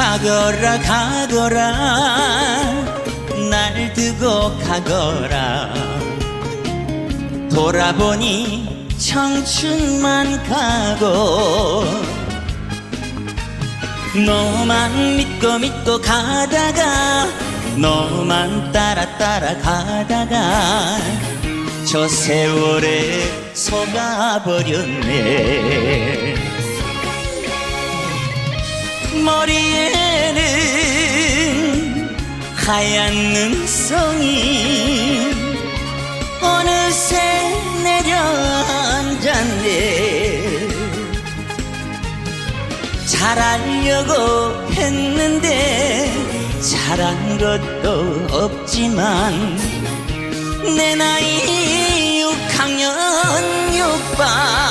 가거라 가거라. 날 두고 가거라. 돌아보니 청춘만 가고 너만 믿고 믿고 가다가 너만 따라 따라 가다가 저 세월에 속아버렸네 머리에는 하얀 눈송이 어느새 내려앉았네. 잘하려고 했는데 잘한 것도 없지만 내 나이 6학년 6반